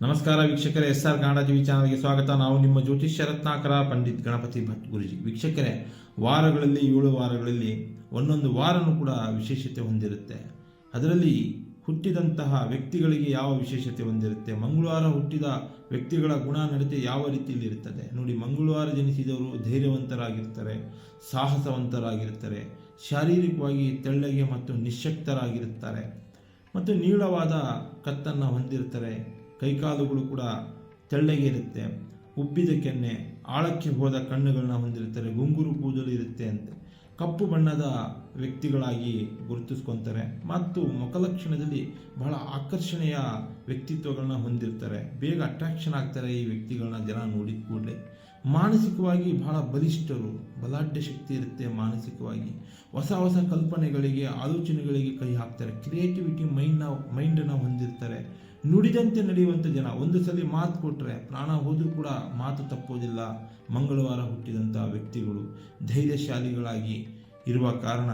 ನಮಸ್ಕಾರ ವೀಕ್ಷಕರೇ S R TV ಚಾನಲ್ಗೆ ಸ್ವಾಗತ. ನಾವು ನಿಮ್ಮ ಜ್ಯೋತಿಷ್ಯ ರತ್ನಾಕರ ಪಂಡಿತ್ ಗಣಪತಿ ಭಟ್ ಗುರುಜಿ. ವೀಕ್ಷಕರೇ, ವಾರಗಳಲ್ಲಿ, ಏಳು ವಾರಗಳಲ್ಲಿ ಒಂದೊಂದು ವಾರನೂ ಕೂಡ ವಿಶೇಷತೆ ಹೊಂದಿರುತ್ತೆ. ಅದರಲ್ಲಿ ಹುಟ್ಟಿದಂತಹ ವ್ಯಕ್ತಿಗಳಿಗೆ ಯಾವ ವಿಶೇಷತೆ ಹೊಂದಿರುತ್ತೆ? ಮಂಗಳವಾರ ಹುಟ್ಟಿದ ವ್ಯಕ್ತಿಗಳ ಗುಣ ನಡತೆ ಯಾವ ರೀತಿಯಲ್ಲಿ ಇರುತ್ತದೆ ನೋಡಿ, ಮಂಗಳವಾರ ಜನಿಸಿದವರು ಧೈರ್ಯವಂತರಾಗಿರ್ತಾರೆ, ಸಾಹಸವಂತರಾಗಿರ್ತಾರೆ, ಶಾರೀರಿಕವಾಗಿ ತೆಳ್ಳಗೆ ಮತ್ತು ನಿಶಕ್ತರಾಗಿರುತ್ತಾರೆ ಮತ್ತು ನೀಳವಾದ ಕತ್ತನ್ನು ಹೊಂದಿರ್ತಾರೆ ಕೈಕಾಲುಗಳು ಕೂಡ ತೆಳ್ಳಗೆ ಇರುತ್ತೆ ಉಬ್ಬಿದ ಕೆನ್ನೆ, ಆಳಕ್ಕೆ ಹೋದ ಕಣ್ಣುಗಳನ್ನ ಹೊಂದಿರುತ್ತಾರೆ. ಗುಂಗುರು ಕೂದಲು ಇರುತ್ತೆ ಅಂತೆ. ಕಪ್ಪು ಬಣ್ಣದ ವ್ಯಕ್ತಿಗಳಾಗಿ ಗುರುತಿಸ್ಕೊತಾರೆ. ಮತ್ತು ಮುಖಲಕ್ಷಣದಲ್ಲಿ ಬಹಳ ಆಕರ್ಷಣೆಯ ವ್ಯಕ್ತಿತ್ವಗಳನ್ನ ಹೊಂದಿರ್ತಾರೆ. ಬೇಗ ಅಟ್ರಾಕ್ಷನ್ ಆಗ್ತಾರೆ ಈ ವ್ಯಕ್ತಿಗಳನ್ನ ಜನ ನೋಡಿದ ಕೂಡಲೇ. ಮಾನಸಿಕವಾಗಿ ಬಹಳ ಬಲಿಷ್ಠರು, ಬಲಾಢ್ಯ ಶಕ್ತಿ ಇರುತ್ತೆ ಮಾನಸಿಕವಾಗಿ. ಹೊಸ ಹೊಸ ಕಲ್ಪನೆಗಳಿಗೆ, ಆಲೋಚನೆಗಳಿಗೆ ಕೈ ಹಾಕ್ತಾರೆ. ಕ್ರಿಯೇಟಿವಿಟಿ ಮೈಂಡ್ನ ಮೈಂಡನ್ನು ಹೊಂದಿರ್ತಾರೆ. ನುಡಿದಂತೆ ನಡೆಯುವಂಥ ಜನ, ಒಂದು ಸಲ ಮಾತು ಕೊಟ್ಟರೆ ಪ್ರಾಣ ಹೋದರೂ ಕೂಡ ಮಾತು ತಪ್ಪೋದಿಲ್ಲ. ಮಂಗಳವಾರ ಹುಟ್ಟಿದಂಥ ವ್ಯಕ್ತಿಗಳು, ಧೈರ್ಯಶಾಲಿಗಳಾಗಿ ಇರುವ ಕಾರಣ,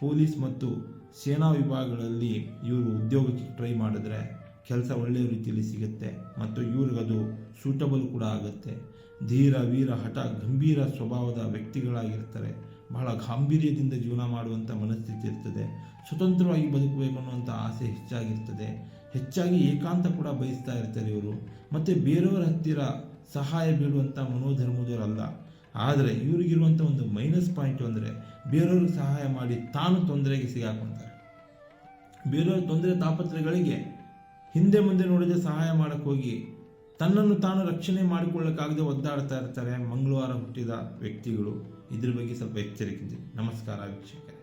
ಪೊಲೀಸ್ ಮತ್ತು ಸೇನಾ ವಿಭಾಗಗಳಲ್ಲಿ ಇವರು ಉದ್ಯೋಗಕ್ಕೆ ಟ್ರೈ ಮಾಡಿದ್ರೆ ಕೆಲಸ ಒಳ್ಳೆಯ ರೀತಿಯಲ್ಲಿ ಸಿಗುತ್ತೆ ಮತ್ತು ಇವ್ರಿಗದು ಸೂಟಬಲ್ ಕೂಡ ಆಗುತ್ತೆ. ಧೀರ, ವೀರ, ಹಠ, ಗಂಭೀರ ಸ್ವಭಾವದ ವ್ಯಕ್ತಿಗಳಾಗಿರ್ತಾರೆ. ಬಹಳ ಗಾಂಭೀರ್ಯದಿಂದ ಜೀವನ ಮಾಡುವಂಥ ಮನಸ್ಥಿತಿ ಇರ್ತದೆ. ಸ್ವತಂತ್ರವಾಗಿ ಬದುಕಬೇಕು ಅನ್ನುವಂಥ ಆಸೆ ಹೆಚ್ಚಾಗಿರ್ತದೆ. ಹೆಚ್ಚಾಗಿ ಏಕಾಂತ ಕೂಡ ಬಯಸ್ತಾ ಇರ್ತಾರೆ ಇವರು. ಮತ್ತು ಬೇರೆಯವರ ಹತ್ತಿರ ಸಹಾಯ ಬೇಡುವಂಥ ಮನೋಧರ್ಮದವರಲ್ಲ. ಆದರೆ ಇವರಿಗಿರುವಂಥ ಒಂದು ಮೈನಸ್ ಪಾಯಿಂಟ್ ಅಂದರೆ ಬೇರೆಯವ್ರಿಗೆ ಸಹಾಯ ಮಾಡಿ ತಾನು ತೊಂದರೆಗೆ ಸಿಗಾಕೊಂತಾರೆ. ಬೇರೆಯವ್ರ ತೊಂದರೆ ತಾಪತ್ರಗಳಿಗೆ ಹಿಂದೆ ಮುಂದೆ ನೋಡದೆ ಸಹಾಯ ಮಾಡಕ್ಕೆ ಹೋಗಿ, ತನ್ನನ್ನು ತಾನು ರಕ್ಷಣೆ ಮಾಡಿಕೊಳ್ಳಕ್ಕಾಗದೆ ಒದ್ದಾಡ್ತಾ ಇರ್ತಾರೆ ಮಂಗಳವಾರ ಹುಟ್ಟಿದ ವ್ಯಕ್ತಿಗಳು. ಇದ್ರ ಬಗ್ಗೆ ಸ್ವಲ್ಪ ಎಚ್ಚರಿಕೆ ನಮಸ್ಕಾರ ವೀಕ್ಷಕರೇ.